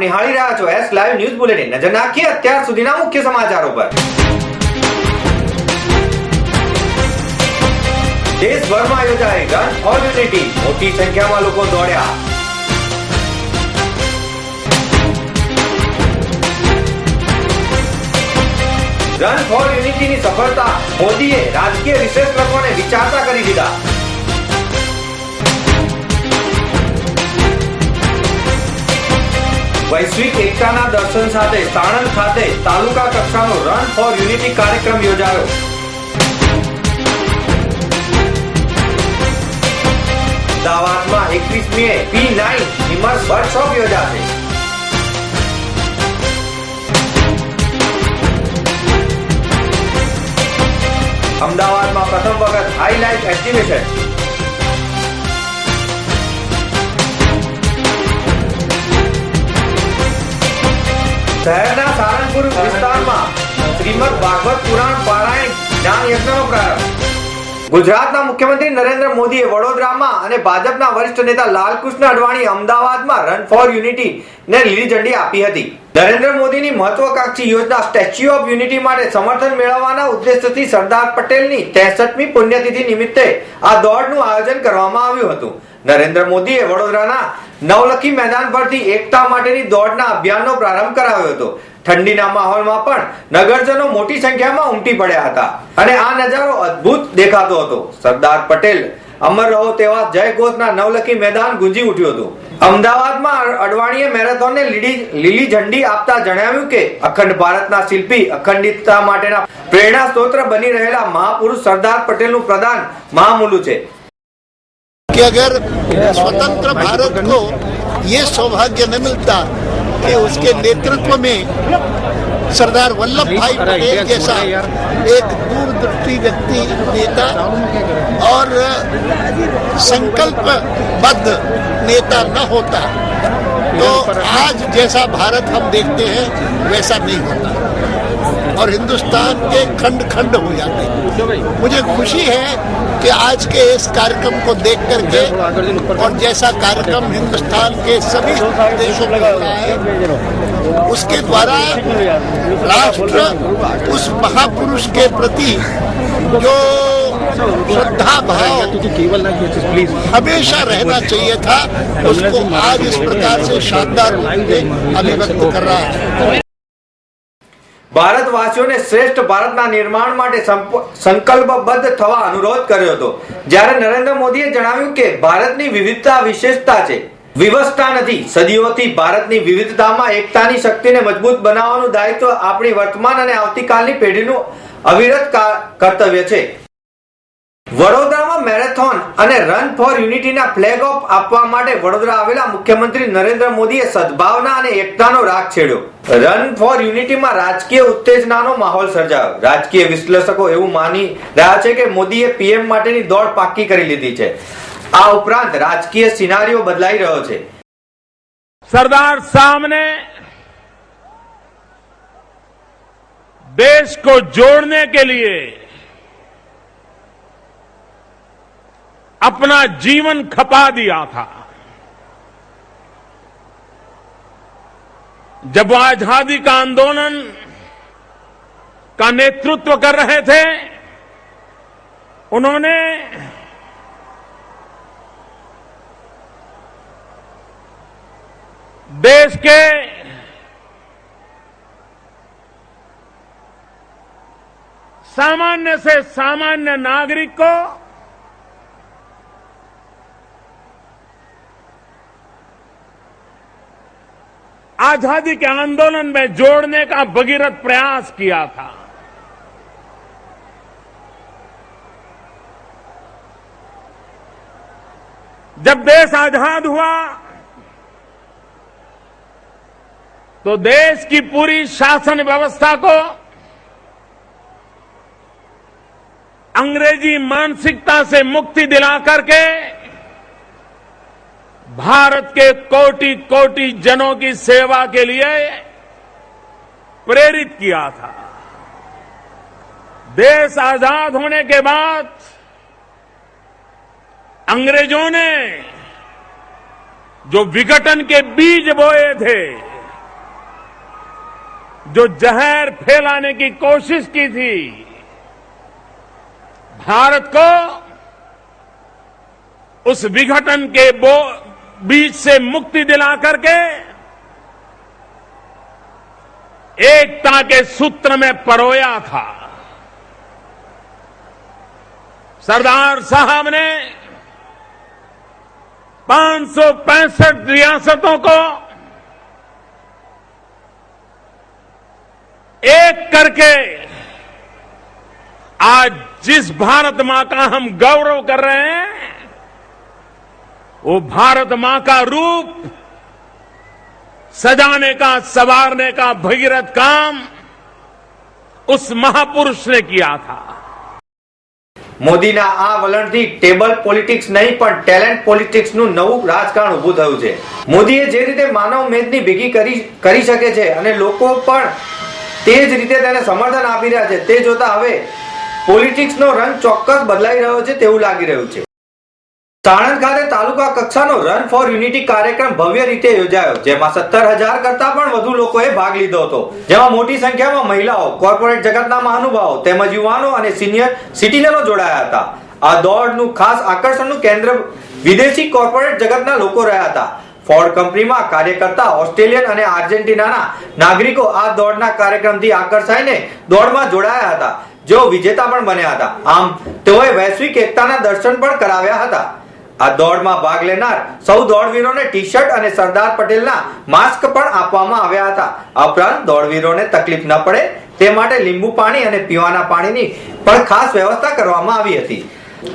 નિહાળી રહ્યા છો એસ લાઈવ ન્યૂઝ બુલેટિન નજર નાખીએ અત્યાર સુધીના મુખ્ય સમાચારો પર. દેશભરમાં યોજાઈ રન ફોર યુનિટી મોટી સંખ્યામાં લોકો દોડ્યા. રન ફોર યુનિટીની સફળતા મોદીએ રાજકીય વિશ્લેષકોને વિચારતા કરી દીધા. વૈશ્વિક એકતાના દર્શન સાથે સાણંદ ખાતે તાલુકા કક્ષાનો રન ફોર યુનિટી કાર્યક્રમ યોજાયો. અમદાવાદમાં એકવીસમીએ પી નાઇન ઇમર્સ વર્કશોપ યોજાશે. અમદાવાદમાં પ્રથમ વખત હાઈલાઇટ એક્ઝિબિશન. શહેરના સારંગપુર વિસ્તારમાં શ્રીમદ ભાગવત પુરાણ પારાયણ જ્ઞાન યજ્ઞનો પ્રારંભ. ગુજરાતના મુખ્યમંત્રી નરેન્દ્ર મોદીએ વડોદરામાં અને ભાજપના વરિષ્ઠ નેતા લાલકૃષ્ણ અડવાણી અમદાવાદમાં રન ફોર યુનિટી ને લીલી ઝંડી આપી હતી. નરેન્દ્ર મોદીની મહત્વકાંક્ષી યોજના સ્ટેચ્યુ ઓફ યુનિટી માટે સમર્થન મેળવવાના ઉદ્દેશ્યથી સરદાર પટેલની 63મી પુણ્યતિથિ નિમિત્તે આ દોડનું આયોજન કરવામાં આવ્યું હતું. નરેન્દ્ર મોદીએ વડોદરાના નવલખી મેદાન પરથી એકતા માટેની દોડના અભિયાનનો પ્રારંભ કરાવ્યો હતો. ઠંડીના માહોલમાં પણ નગરજનો મોટી સંખ્યામાં ઉમટી પડ્યા હતા અને આ નજારો અદ્ભુત દેખાતો હતો. સરદાર પટેલ અમર રહો તેવા જય ઘોષના નવલખી મેદાન ગુંજી ઉઠ્યું હતું. અમદાવાદમાં અડવાણીએ મેરેથોનને લીલી લીલી ઝંડી આપતા જણાવ્યું કે અખંડ ભારતના શિલ્પી અખંડિતતા માટેના પ્રેરણા સ્ત્રોત બની રહેલા મહાપુરુષ સરદાર પટેલનું પ્રદાન મહામૂલું છે. कि अगर स्वतंत्र भारत को ये सौभाग्य न मिलता कि उसके नेतृत्व में सरदार वल्लभ भाई पटेल जैसा एक दूरदृष्टि व्यक्ति नेता और संकल्पबद्ध नेता न होता। तो आज जैसा भारत हम देखते हैं वैसा नहीं होता। और हिंदुस्तान के खंड खंड हो जाते मुझे खुशी है कि आज के इस कार्यक्रम को देख करके और जैसा कार्यक्रम हिंदुस्तान के सभी देशों में हो रहा है। उसके द्वारा राष्ट्र उस महापुरुष के प्रति जो श्रद्धा भाव हमेशा रहना चाहिए था उसको आज इस प्रकार से शानदार रूप में अभिव्यक्त कर रहा है। ભારતવાસીઓને શ્રેષ્ઠ ભારતના નિર્માણ માટે સંકલ્પબદ્ધ થવા અનુરોધ કર્યો હતો. જ્યારે નરેન્દ્ર મોદીએ જણાવ્યું કે ભારતની વિવિધતા વિશેષતા છે, વિવસ્થા નથી, સદીઓથી ભારતની વિવિધતામાં એકતાની શક્તિને મજબૂત બનાવવાનું દાયિત્વ આપણી વર્તમાન અને આવતીકાલની પેઢીનું અવિરત કર્તવ્ય છે. વડોદરામાં મેરેથોન અને રન ફોર યુનિટીના ફ્લેગ ઓફ આપવા માટે વડોદરા આવેલા મુખ્યમંત્રી નરેન્દ્ર મોદીએ સદભાવના અને એકતાનો રાગ છેડ્યો. રન ફોર યુનિટીમાં રાજકીય ઉત્તેજનાનો માહોલ સર્જાયો. રાજકીય વિશ્લેષકો એવું માની રહ્યા છે કે મોદીએ પીએમ માટેની દોડ પાક્કી કરી લીધી છે. આ ઉપરાંત રાજકીય સિનારીઓ બદલાઈ રહ્યો છે. સરદાર સામને દેશ કો જોડને કે લીએ अपना जीवन खपा दिया था। जब वो आज़ादी का आंदोलन का नेतृत्व कर रहे थे, उन्होंने देश के सामान्य से सामान्य नागरिक को आज़ादी के आंदोलन में जोड़ने का भगीरथ प्रयास किया था। जब देश आज़ाद हुआ तो देश की पूरी शासन व्यवस्था को अंग्रेज़ी मानसिकता से मुक्ति दिला करके भारत के कोटि कोटि जनों की सेवा के लिए प्रेरित किया था। देश आज़ाद होने के बाद अंग्रेज़ों ने जो विघटन के बीज बोए थे, जो जहर फैलाने की कोशिश की थी, भारत को उस विघटन के बीच से मुक्ति दिला करके एकता के सूत्र में परोया था। सरदार साहब ने 565 रियासतों को एक करके आज जिस भारत माँ का हम गौरव कर रहे हैं वो भारत मां का रूप सजाने का संवारने का भगीरथ काम उस महापुरुष ने किया था મોદીના આ વલણથી ટેબલ પોલિટિક્સ નહીં પણ ટેલેન્ટ પોલિટિક્સનું નવું રાજકારણ ઊભું થયું છે મોદીએ જે રીતે માનવ મેદની ભેગી કરી કરી શકે છે અને લોકો પણ તે જ રીતે તેને સમર્થન આપી રહ્યા છે તે જોતા હવે પોલિટિક્સનો રંગ ચોક્કસ બદલાઈ રહ્યો છે તેવું લાગી રહ્યું છે સાણંદ ખાતે તાલુકા કક્ષાનો રન ફોર યુનિટી કાર્યક્રમ ભવ્ય રીતે યોજાયો, જેમાં સત્તર હજાર કરતા પણ વધુ લોકોએ ભાગ લીધો હતો. જેમાં મોટી સંખ્યામાં મહિલાઓ કોર્પોરેટ જગતના મહાનુભાવો તેમજ યુવાનો અને સિનિયર સિટીઝનો જોડાયા હતા. આ દોડનું ખાસ આકર્ષણનું કેન્દ્ર વિદેશી કોર્પોરેટ જગતના લોકો રહ્યા હતા. ફોર્ડ કંપનીમાં કાર્ય કરતા ઓસ્ટ્રેલિયન અને આર્જેન્ટિનાના નાગરિકો આ દોડના કાર્યક્રમથી આકર્ષાઈને દોડમાં જોડાયા હતા. જેઓ વિજેતા પણ બન્યા હતા. આમ, તેઓએ વૈશ્વિક એકતાના દર્શન પણ કરાવ્યા હતા. આ દોડમાં ભાગ લેનાર સૌ દોડવીરોને ટી શર્ટ અને સરદાર પટેલના માસ્ક પણ આપવામાં આવ્યા હતા. આ ઉપરાંત દોડવીરોને તકલીફ ન પડે, તે માટે લીંબુ પાણી અને પીવાના પાણીની પણ ખાસ વ્યવસ્થા કરવામાં આવી હતી.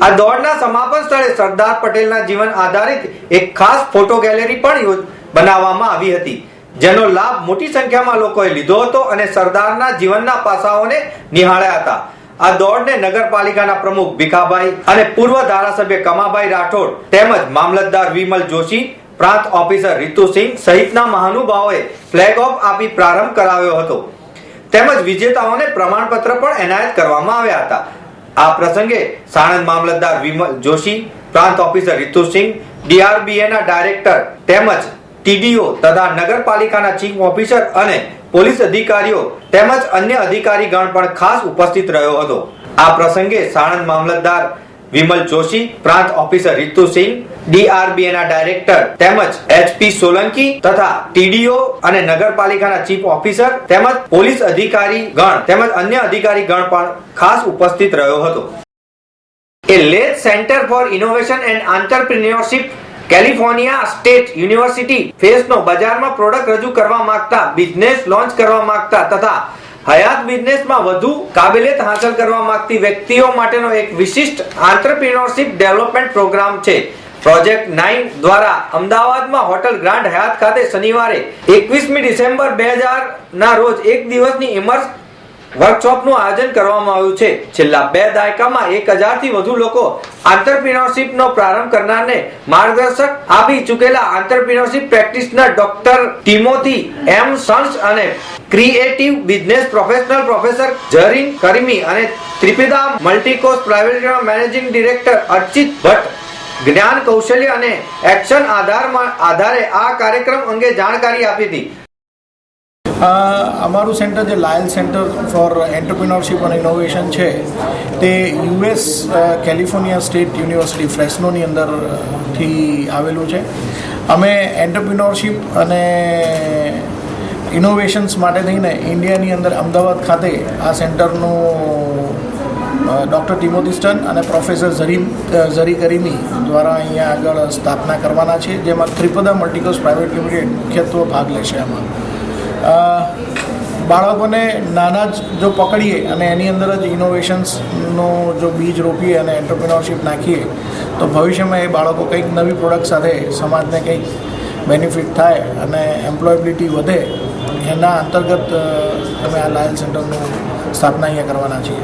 આ દોડના સમાપન સ્થળે સરદાર પટેલના જીવન આધારિત એક ખાસ ફોટો ગેલેરી પણ બનાવવામાં આવી હતી, જેનો લાભ મોટી સંખ્યામાં લોકોએ લીધો હતો અને સરદારના જીવનના પાસાઓને નિહાળ્યા હતા. આ દોડને નગરપાલિકાના પ્રમુખ ભીખાભાઈ અને પૂર્વ ધારાસભ્ય કમાભાઈ રાઠોડ તેમજ મામલતદાર વિમલ જોશી, પ્રાંત ઓફિસર રીતુસિંહ સહિતના મહાનુભાવોએ ફ્લેગ ઓફ આપી પ્રારંભ કરાવ્યો હતો. તેમજ વિજેતાઓને પ્રમાણપત્ર પણ એનાયત કરવામાં આવ્યા હતા. આ પ્રસંગે સાણંદ મામલતદાર વિમલ જોશી, પ્રાંત ઓફિસર રીતુસિંહ ડીઆરબીએના ડાયરેક્ટર તેમજ ટીડીઓ તથા નગરપાલિકાના ચીફ ઓફિસર અને પોલીસ અધિકારીઓ તેમજ અન્ય અધિકારી ગણ પણ ખાસ ઉપસ્થિત રહ્યો હતો. આ પ્રસંગે સાણંદ મામલતદાર વિમલ જોશી, પ્રાંત ઓફિસર રીતુસિંહ સિંહ ના ડાયરેક્ટર તેમજ એચપી સોલંકી તથા ટીડીઓ અને નગરપાલિકાના ચીફ ઓફિસર તેમજ પોલીસ અધિકારી ગણ તેમજ અન્ય અધિકારી ગણ પણ ખાસ ઉપસ્થિત રહ્યો હતો. એ Lyles centre for innovation and entrepreneurship California state university Fresno બજારમાં પ્રોડક્ટ રજૂ કરવા માંગતા, બિઝનેસ લોન્ચ કરવા માંગતા તથા હયાત બિઝનેસમાં વધુ કાબેલિયત હાંસલ કરવા માંગતી વ્યક્તિઓ માટેનો એક વિશિષ્ટ આંતરપ્રિનોરશિપ ડેવલપમેન્ટ પ્રોગ્રામ છે. પ્રોજેક્ટ નાઇન દ્વારા અમદાવાદમાં હોટલ ગ્રાન્ડ હયાત ખાતે શનિવારે એકવીસમી ડિસેમ્બર બે ના રોજ એક દિવસની ઇમર્સ વર્કશોપનું આયોજન કરવામાં આવ્યું છે. છેલ્લા બે દાયકામાં એક હજારથી વધુ લોકો આંતરપ્રિન્યોરશિપનો પ્રારંભ કરનારને માર્ગદર્શક આપી ચૂકેલા entrepreneurship practitioner doctor Timothy M sons અને creative business professional professor Zarin Karimi અને ત્રિપિદા મલ્ટીકોસ private managing director Archit Bhatt જ્ઞાન કૌશલ્ય અને એક્શન આધારમાં આધારે આ કાર્યક્રમ અંગે જાણકારી આપી હતી. અમારું સેન્ટર જે લાયલ સેન્ટર ફોર એન્ટરપ્રિનોરશિપ અને ઇનોવેશન છે, તે યુએસ કેલિફોર્નિયા સ્ટેટ યુનિવર્સિટી ફ્રેસ્નોની અંદરથી આવેલું છે. અમે એન્ટરપ્રિનોરશિપ અને ઇનોવેશન્સ માટે થઈને ઇન્ડિયાની અંદર અમદાવાદ ખાતે આ સેન્ટરનું ડૉક્ટર ટિમોથી સ્ટન અને પ્રોફેસર ઝરીમ ઝરી કરીમી દ્વારા અહીંયા આગળ સ્થાપના કરવાના છે, જેમાં ત્રિપદા મલ્ટીકોસ પ્રાઇવેટ લિમિટેડ મુખ્યત્વે ભાગ લેશે આમાં. બાળકોને નાના જ જો પકડીએ અને એની અંદર જ ઇનોવેશન્સનો જો બીજ રોપીએ અને એન્ટરપ્રિનોરશિપ નાખીએ, તો ભવિષ્યમાં એ બાળકો કંઈક નવી પ્રોડક્ટ સાથે સમાજને કંઈક બેનિફિટ થાય અને એમ્પ્લોયબિલિટી વધે, એના અંતર્ગત અમે આ લાયન સેન્ટરનું સ્થાપના અહીંયા કરવાના છીએ.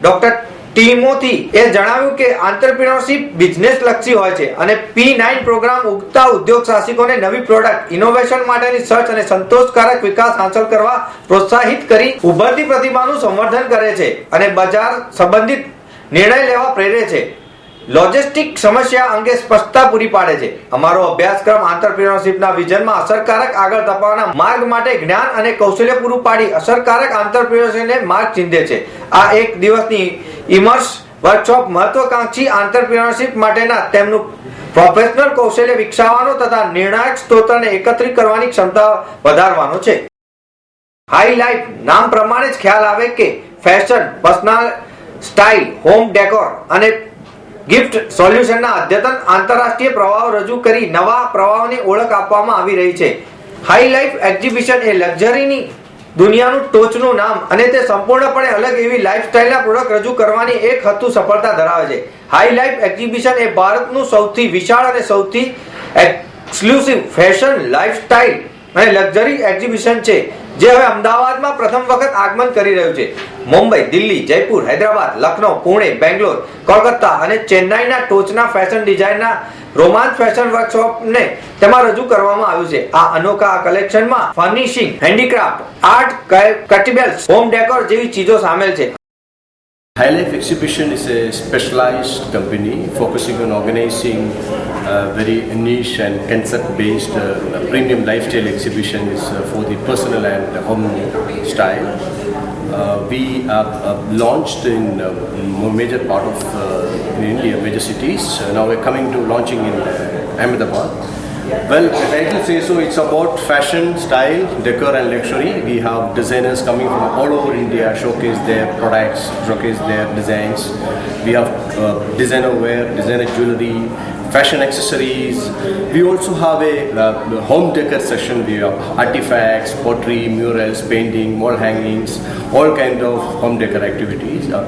ડોક્ટર ટીમોથી એ જણાવ્યું કે આંતરપ્રિનોરશિપ બિઝનેસ લક્ષી હોય છે અને પી નાઇન પ્રોગ્રામ ઉગતા ઉદ્યોગ સાહસિકોને નવી પ્રોડક્ટ, ઇનોવેશન માટેની સર્ચ અને સંતોષકારક વિકાસ હાંસલ કરવા પ્રોત્સાહિત કરી ઉભરતી પ્રતિભાનું સંવર્ધન કરે છે અને બજાર સંબંધિત નિર્ણય લેવા પ્રેરે છે. લોજિસ્ટિક સમસ્યા અંગે સ્પષ્ટતા પૂરી પાડે છે. અમારો અભ્યાસક્રમ આંતરપ્રિન્યોરશિપના વિઝનમાં અસરકારક આગળ ધપાવવાના માર્ગ માટે જ્ઞાન અને કૌશલ્ય પૂરું પાડી અસરકારક આંતરપ્રિન્યોરશિપને માર્ગ ચિંધે છે. આ એક દિવસની ઇમર્સ વર્કશોપ મહત્વકાંક્ષી આંતરપ્રિન્યોરશિપ માટેના તેમનું પ્રોફેશનલ કૌશલ્ય વિકસાવવાનો તથા નિર્ણાયક સ્ત્રોતને એકત્રિત કરવાની ક્ષમતા વધારવાનો છે. હાઈ લાઈફ નામ પ્રમાણે જ ખ્યાલ આવે કે fashion, personal style, home decor and gift સોલ્યુશનના અદ્યતન આંતરરાષ્ટ્રીય પ્રવાહો રજૂ કરી નવા પ્રવાહોની ઓળખ આપવામાં આવી રહી છે. હાઈ લાઈફ એક્ઝિબિશન એ લક્ઝરીની દુનિયાનું ટોચનું નામ અને તે સંપૂર્ણપણે અલગ એવી લાઇફસ્ટાઇલના પ્રોડક્ટ રજૂ કરવાની એક હતું સફળતા ધરાવે છે. હાઈ લાઈફ એક્ઝિબિશન એ ભારતનું સૌથી વિશાળ અને સૌથી એક્સક્લુસિવ ફેશન લાઈફસ્ટાઈલ અને લક્ઝરી એક્ઝિબિશન છે, જે હવે અમદાવાદમાં પ્રથમ વખત આગમન કરી રહ્યું છે. મુંબઈ, દિલ્હી, જયપુર, હૈદરાબાદ લખનઉ પુણે, બેંગ્લોર, કોલકાતા અને ચેન્નાઈના ટોચના ફેશન ડિઝાઇનના રોમાંચ ફેશન વર્કશોપને તેમાં રજૂ કરવામાં આવ્યું છે. આ અનોખા કલેક્શનમાં ફર્નિશિંગ હેન્ડીક્રાફ્ટ, આર્ટ કટિબલ્સ, હોમ ડેકોર જેવી ચીજો સામેલ છે. High Life Exhibition is a specialized company focusing on very niche and concept-based uh, premium lifestyle exhibitions uh, for the personal and home style. Uh, we have uh, launched in uh, major part of in India, major cities. Now we're coming to launching in Ahmedabad. Well, the title says so. It's about fashion, style, decor, and luxury. We have designers coming from all over India, showcase their products, showcase their designs. We have uh, designer wear, designer jewelry, fashion accessories. We also have a uh, home decor section. We have artifacts, pottery, murals, painting, wall hangings, all kind of home decor activities. Uh,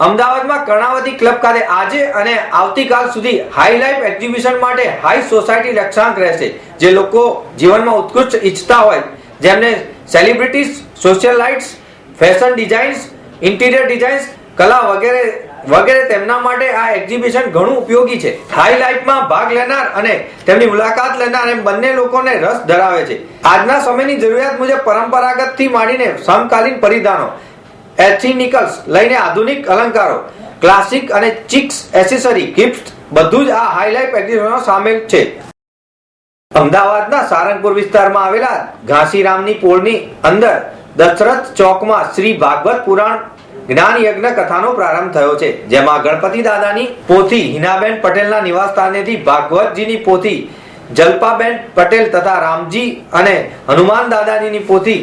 અમદાવાદમાં Karnavati club ખાતે આજે અને આવતીકાલ સુધી high life exhibition માટે high society લક્ષાંક રહેશે, જે લોકો જીવનમાં ઉત્કૃષ્ટ ઈચ્છતા હોય. જેમને celebrities socialites fashion designs interior designs કલા વગેરે વગેરે તેમના માટે આ એક્ઝિબિશન ઘણું ઉપયોગી છે. હાઈ લાઈફમાં ભાગ લેનાર અને તેમની મુલાકાત લેનાર એમ બંને લોકોને રસ ધરાવે છે. આજના સમયની જરૂરિયાત મુજબ પરંપરાગતથી માંડીને સમકાલીન પરિધાનો એથિનિકલ્સ લઈને આધુનિક અલંકારો ક્લાસિક અને ચિક્સ એસેસરી ગિફ્ટ બધું જ આ હાઈલાઇટ એક્ઝિબિશનમાં સામેલ છે. અમદાવાદના સારંગપુર વિસ્તારમાં આવેલા ઘાસીરામની પોળની અંદર દશરથ ચોકમાં શ્રી ભાગવત પુરાણ જ્ઞાન યજ્ઞ કથાનો પ્રારંભ થયો છે, જેમાં ગણપતિ દાદાની પોથી હિનાબેન પટેલના નિવાસ સ્થાનેથી ભાગવતજીની પોથી જલ્પાબેન પટેલ તથા રામજી અને હનુમાન દાદાજીની પોથી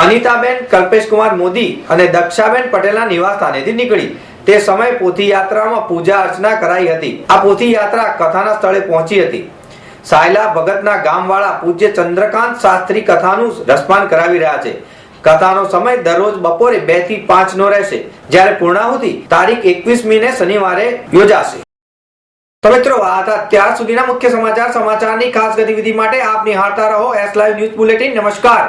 અનિતાબેન, કલ્પેશકુમાર મોદી અને દક્ષાબેન પટેલના નિવાસસ્થાનેથી નીકળી. તે સમયે પોથી યાત્રામાં પૂજા અર્ચના કરાઈ હતી. આ પોથી યાત્રા કથાના સ્થળે પહોંચી હતી. સાયલા ભગતના ગામવાળા પૂજ્ય ચંદ્રકાંત શાસ્ત્રી કથાનું રસપાન કરાવી રહ્યા છે. કથાનો સમય દરરોજ બપોરે બેથી પાંચ નો રહેશે. જ્યારે પૂર્ણાહુતિ તારીખ એકવીસ મીને શનિવારે યોજાશે. તો મિત્રો, આ હતા ત્યાર સુધીના મુખ્ય સમાચાર. સમાચારની ખાસ ગતિવિધિ માટે આપ નિહાળતા રહો. એસ લાઈવ ન્યૂઝ બુલેટિન નમસ્કાર.